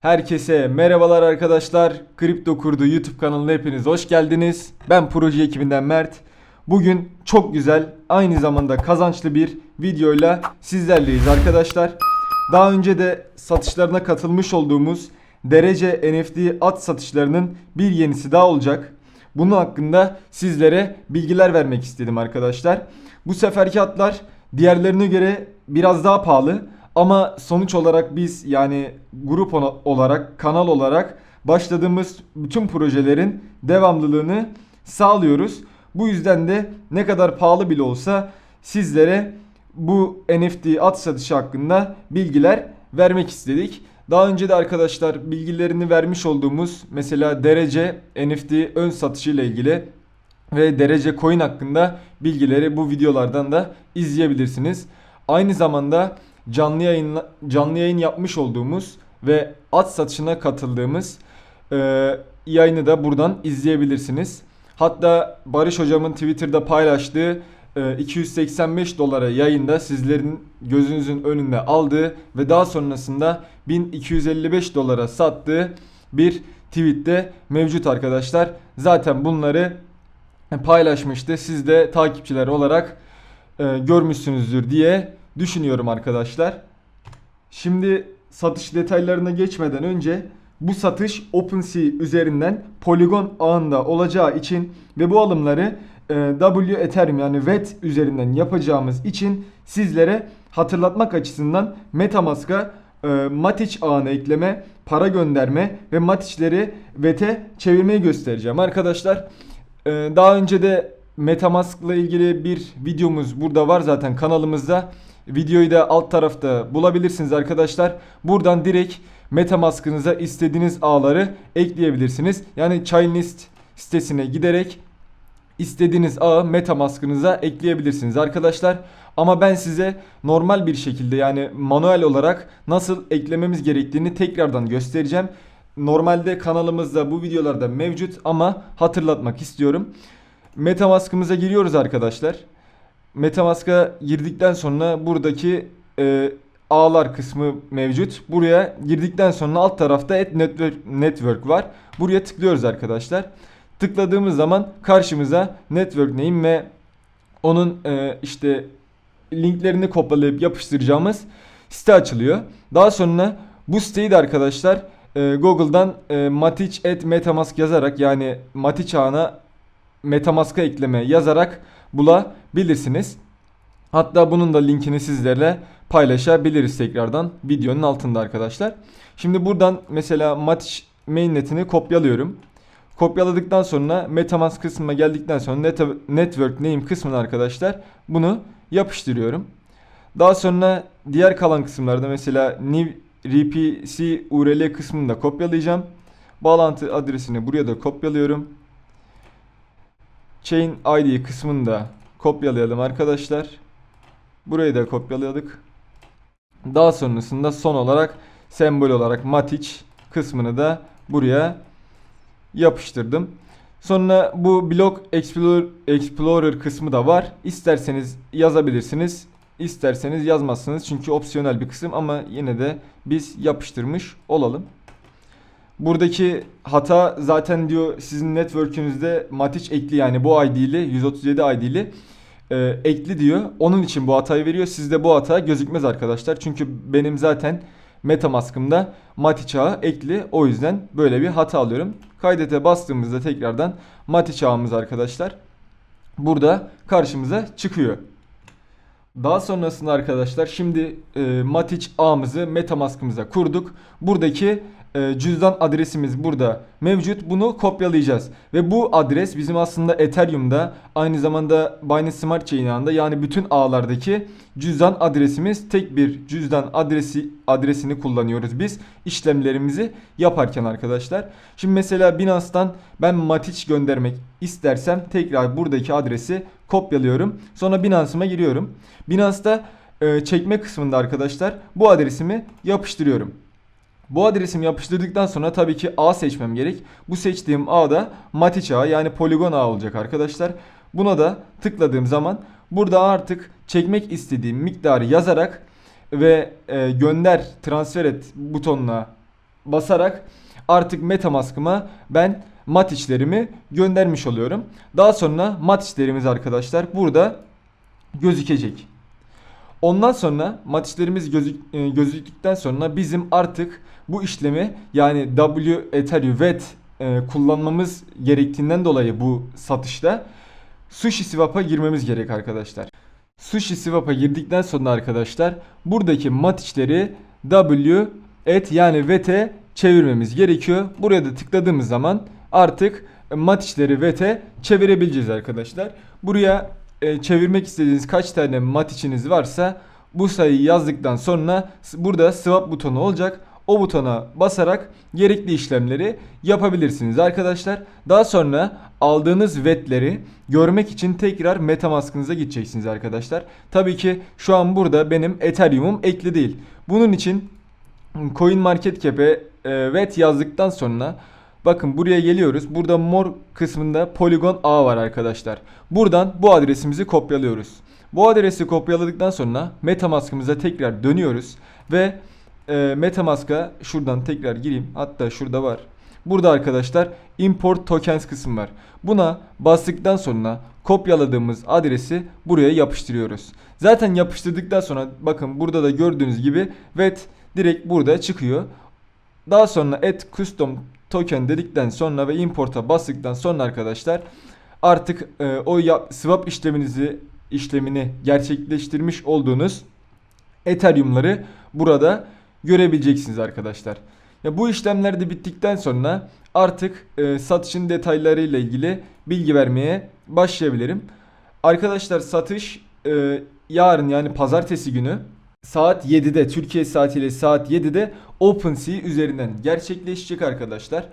Herkese merhabalar arkadaşlar. Kripto Kurdu YouTube kanalına hepiniz hoş geldiniz. Ben proje ekibinden Mert. Bugün çok güzel, aynı zamanda kazançlı bir videoyla sizlerleyiz arkadaşlar. Daha önce de satışlarına katılmış olduğumuz derece NFT at satışlarının bir yenisi daha olacak. Bunun hakkında sizlere bilgiler vermek istedim arkadaşlar. Bu seferki atlar diğerlerine göre biraz daha pahalı ama sonuç olarak biz yani grup olarak, kanal olarak başladığımız bütün projelerin devamlılığını sağlıyoruz. Bu yüzden de ne kadar pahalı bile olsa sizlere bu NFT at satışı hakkında bilgiler vermek istedik. Daha önce de arkadaşlar bilgilerini vermiş olduğumuz mesela derece NFT ön satışı ile ilgili ve derece coin hakkında bilgileri bu videolardan da izleyebilirsiniz. Aynı zamanda canlı yayın canlı yayın yapmış olduğumuz ve at satışına katıldığımız e, yayını da buradan izleyebilirsiniz. Hatta Barış hocamın Twitter'da paylaştığı e, 285 dolara yayında sizlerin gözünüzün önünde aldığı ve daha sonrasında 1255 dolara sattığı bir tweette mevcut arkadaşlar. Zaten bunları paylaşmıştı. Siz de takipçiler olarak e, görmüşsünüzdür diye düşünüyorum arkadaşlar. Şimdi satış detaylarına geçmeden önce bu satış OpenSea üzerinden Polygon ağında olacağı için ve bu alımları e, W Ethereum yani VET üzerinden yapacağımız için sizlere hatırlatmak açısından MetaMask'a e, Matic ağına ekleme, para gönderme ve Matic'leri VET'e çevirmeyi göstereceğim arkadaşlar. Ee, daha önce de Metamask ile ilgili bir videomuz burada var zaten kanalımızda. Videoyu da alt tarafta bulabilirsiniz arkadaşlar. Buradan direkt Metamask'ınıza istediğiniz ağları ekleyebilirsiniz. Yani Chainlist sitesine giderek istediğiniz ağı Metamask'ınıza ekleyebilirsiniz arkadaşlar. Ama ben size normal bir şekilde yani manuel olarak nasıl eklememiz gerektiğini tekrardan göstereceğim. Normalde kanalımızda bu videolarda mevcut ama hatırlatmak istiyorum. Metamask'ımıza giriyoruz arkadaşlar. Metamask'a girdikten sonra buradaki e, ağlar kısmı mevcut. Buraya girdikten sonra alt tarafta et network, network var. Buraya tıklıyoruz arkadaşlar. Tıkladığımız zaman karşımıza network name ve onun e, işte linklerini kopyalayıp yapıştıracağımız site açılıyor. Daha sonra bu siteyi de arkadaşlar e, Google'dan e, Matic at Metamask yazarak yani Matic ağına Metamask'a ekleme yazarak bulabilirsiniz. Hatta bunun da linkini sizlerle paylaşabiliriz tekrardan videonun altında arkadaşlar. Şimdi buradan mesela Matic mainnet'ini kopyalıyorum. Kopyaladıktan sonra Metamask kısmına geldikten sonra net network name kısmına arkadaşlar bunu yapıştırıyorum. Daha sonra diğer kalan kısımlarda mesela new RPC URL kısmını da kopyalayacağım. Bağlantı adresini buraya da kopyalıyorum. Chain ID kısmını da kopyalayalım arkadaşlar. Burayı da kopyaladık. Daha sonrasında son olarak sembol olarak Matic kısmını da buraya yapıştırdım. Sonra bu Block Explorer, Explorer kısmı da var. İsterseniz yazabilirsiniz. İsterseniz yazmazsınız çünkü opsiyonel bir kısım ama yine de biz yapıştırmış olalım. Buradaki hata zaten diyor sizin network'ünüzde Matic ekli yani bu ID'li 137 ID'li e, ekli diyor. Onun için bu hatayı veriyor. Sizde bu hata gözükmez arkadaşlar. Çünkü benim zaten Metamask'ımda Matic ağı ekli. O yüzden böyle bir hata alıyorum. Kaydete bastığımızda tekrardan Matic ağımız arkadaşlar burada karşımıza çıkıyor. Daha sonrasında arkadaşlar şimdi e, Matic ağımızı Metamask'ımıza kurduk. Buradaki cüzdan adresimiz burada mevcut. Bunu kopyalayacağız. Ve bu adres bizim aslında Ethereum'da aynı zamanda Binance Smart Chain yani bütün ağlardaki cüzdan adresimiz tek bir cüzdan adresi adresini kullanıyoruz biz işlemlerimizi yaparken arkadaşlar. Şimdi mesela Binance'tan ben Matic göndermek istersem tekrar buradaki adresi kopyalıyorum. Sonra Binance'ıma giriyorum. Binance'da e, çekme kısmında arkadaşlar bu adresimi yapıştırıyorum. Bu adresimi yapıştırdıktan sonra tabii ki ağ seçmem gerek. Bu seçtiğim ağ da Matic ağı yani poligon ağı olacak arkadaşlar. Buna da tıkladığım zaman burada artık çekmek istediğim miktarı yazarak ve e, gönder transfer et butonuna basarak artık Metamask'ıma ben mat işlerimi göndermiş oluyorum. Daha sonra mat işlerimiz arkadaşlar burada gözükecek. Ondan sonra mat işlerimiz gözük, e, gözüktükten sonra bizim artık bu işlemi yani W Ethereum VET e, kullanmamız gerektiğinden dolayı bu satışta Sushi Swap'a girmemiz gerek arkadaşlar. Sushi Swap'a girdikten sonra arkadaşlar buradaki mat işleri W et yani VET'e çevirmemiz gerekiyor. Buraya da tıkladığımız zaman artık mat işleri VET'e çevirebileceğiz arkadaşlar. Buraya e, çevirmek istediğiniz kaç tane mat içiniz varsa bu sayıyı yazdıktan sonra burada swap butonu olacak. O butona basarak gerekli işlemleri yapabilirsiniz arkadaşlar. Daha sonra aldığınız vetleri görmek için tekrar Metamask'ınıza gideceksiniz arkadaşlar. Tabii ki şu an burada benim Ethereum'um ekli değil. Bunun için CoinMarketCap'e e, VET yazdıktan sonra bakın buraya geliyoruz. Burada mor kısmında Polygon A var arkadaşlar. Buradan bu adresimizi kopyalıyoruz. Bu adresi kopyaladıktan sonra Metamask'ımıza tekrar dönüyoruz ve e, Metamask'a şuradan tekrar gireyim. Hatta şurada var. Burada arkadaşlar import tokens kısmı var. Buna bastıktan sonra kopyaladığımız adresi buraya yapıştırıyoruz. Zaten yapıştırdıktan sonra bakın burada da gördüğünüz gibi VET direkt burada çıkıyor. Daha sonra add custom token dedikten sonra ve import'a bastıktan sonra arkadaşlar artık e, o ya- swap işleminizi işlemini gerçekleştirmiş olduğunuz Ethereum'ları burada görebileceksiniz arkadaşlar. Ya bu işlemler de bittikten sonra artık e, satışın detaylarıyla ilgili bilgi vermeye başlayabilirim. Arkadaşlar satış e, yarın yani pazartesi günü saat 7'de Türkiye saatiyle saat 7'de OpenSea üzerinden gerçekleşecek arkadaşlar.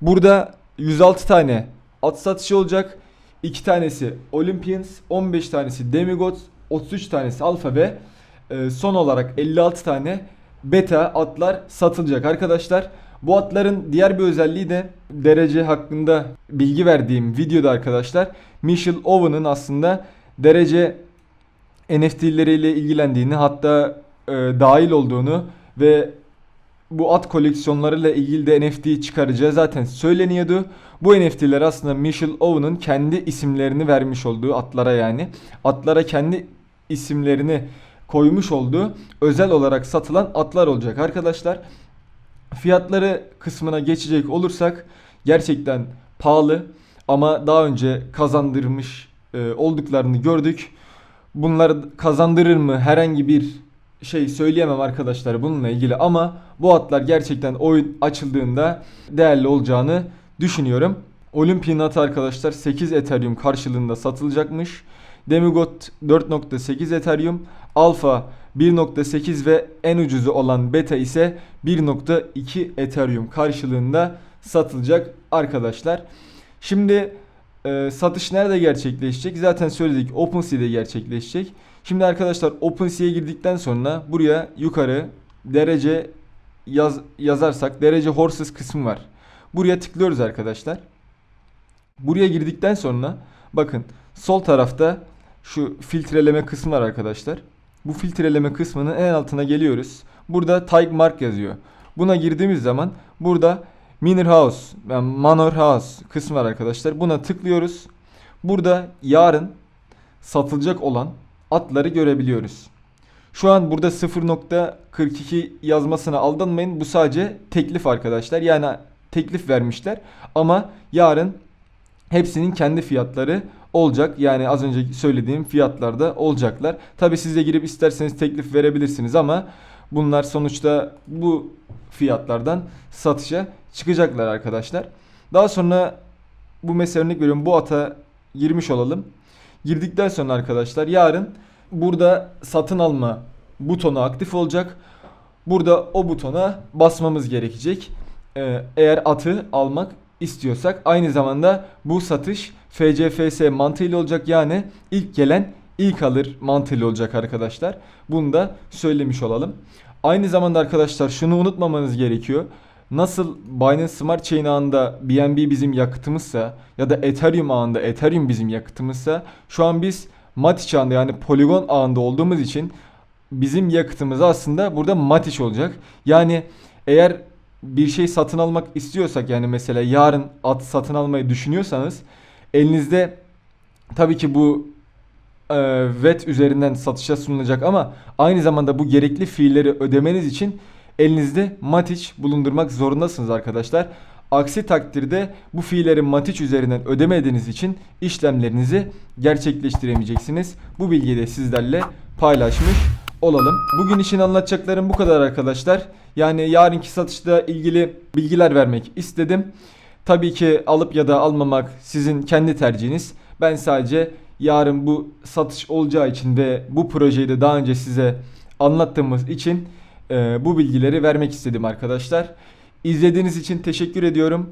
Burada 106 tane at satışı olacak. 2 tanesi Olympians, 15 tanesi Demigods, 33 tanesi Alpha ve e, son olarak 56 tane beta atlar satılacak arkadaşlar. Bu atların diğer bir özelliği de derece hakkında bilgi verdiğim videoda arkadaşlar. Michelle Owen'ın aslında derece NFT'leriyle ilgilendiğini hatta e, dahil olduğunu ve bu at koleksiyonlarıyla ilgili de NFT çıkaracağı zaten söyleniyordu. Bu NFT'ler aslında Michelle Owen'ın kendi isimlerini vermiş olduğu atlara yani atlara kendi isimlerini koymuş olduğu özel olarak satılan atlar olacak arkadaşlar. Fiyatları kısmına geçecek olursak gerçekten pahalı ama daha önce kazandırmış e, olduklarını gördük. Bunlar kazandırır mı herhangi bir şey söyleyemem arkadaşlar bununla ilgili ama bu atlar gerçekten oyun açıldığında değerli olacağını düşünüyorum. Olympian atı arkadaşlar 8 Ethereum karşılığında satılacakmış. Demigod 4.8 Ethereum, Alpha 1.8 ve en ucuzu olan Beta ise 1.2 Ethereum karşılığında satılacak arkadaşlar. Şimdi e, satış nerede gerçekleşecek? Zaten söyledik OpenSea'de gerçekleşecek. Şimdi arkadaşlar OpenSea'ya girdikten sonra buraya yukarı derece yaz, yazarsak derece horses kısmı var. Buraya tıklıyoruz arkadaşlar. Buraya girdikten sonra bakın sol tarafta şu filtreleme kısmı var arkadaşlar. Bu filtreleme kısmının en altına geliyoruz. Burada type mark yazıyor. Buna girdiğimiz zaman burada Miner House, yani Manor House kısmı var arkadaşlar. Buna tıklıyoruz. Burada yarın satılacak olan atları görebiliyoruz. Şu an burada 0.42 yazmasına aldanmayın. Bu sadece teklif arkadaşlar. Yani teklif vermişler. Ama yarın hepsinin kendi fiyatları olacak. Yani az önce söylediğim fiyatlarda olacaklar. Tabi siz de girip isterseniz teklif verebilirsiniz ama bunlar sonuçta bu fiyatlardan satışa çıkacaklar arkadaşlar. Daha sonra bu mesela örnek veriyorum bu ata girmiş olalım. Girdikten sonra arkadaşlar yarın burada satın alma butonu aktif olacak. Burada o butona basmamız gerekecek. Ee, eğer atı almak istiyorsak aynı zamanda bu satış FCFS mantığıyla olacak yani ilk gelen ilk alır mantığıyla olacak arkadaşlar. Bunu da söylemiş olalım. Aynı zamanda arkadaşlar şunu unutmamanız gerekiyor. Nasıl Binance Smart Chain ağında BNB bizim yakıtımızsa ya da Ethereum ağında Ethereum bizim yakıtımızsa şu an biz Matic ağında yani Polygon ağında olduğumuz için bizim yakıtımız aslında burada Matic olacak. Yani eğer bir şey satın almak istiyorsak yani mesela yarın at satın almayı düşünüyorsanız elinizde tabii ki bu e, VET üzerinden satışa sunulacak ama aynı zamanda bu gerekli fiilleri ödemeniz için elinizde matiç bulundurmak zorundasınız arkadaşlar. Aksi takdirde bu fiilleri matiç üzerinden ödemediğiniz için işlemlerinizi gerçekleştiremeyeceksiniz. Bu bilgiyi de sizlerle paylaşmış olalım. Bugün için anlatacaklarım bu kadar arkadaşlar. Yani yarınki satışla ilgili bilgiler vermek istedim. Tabii ki alıp ya da almamak sizin kendi tercihiniz. Ben sadece yarın bu satış olacağı için ve bu projeyi de daha önce size anlattığımız için e, bu bilgileri vermek istedim arkadaşlar. İzlediğiniz için teşekkür ediyorum.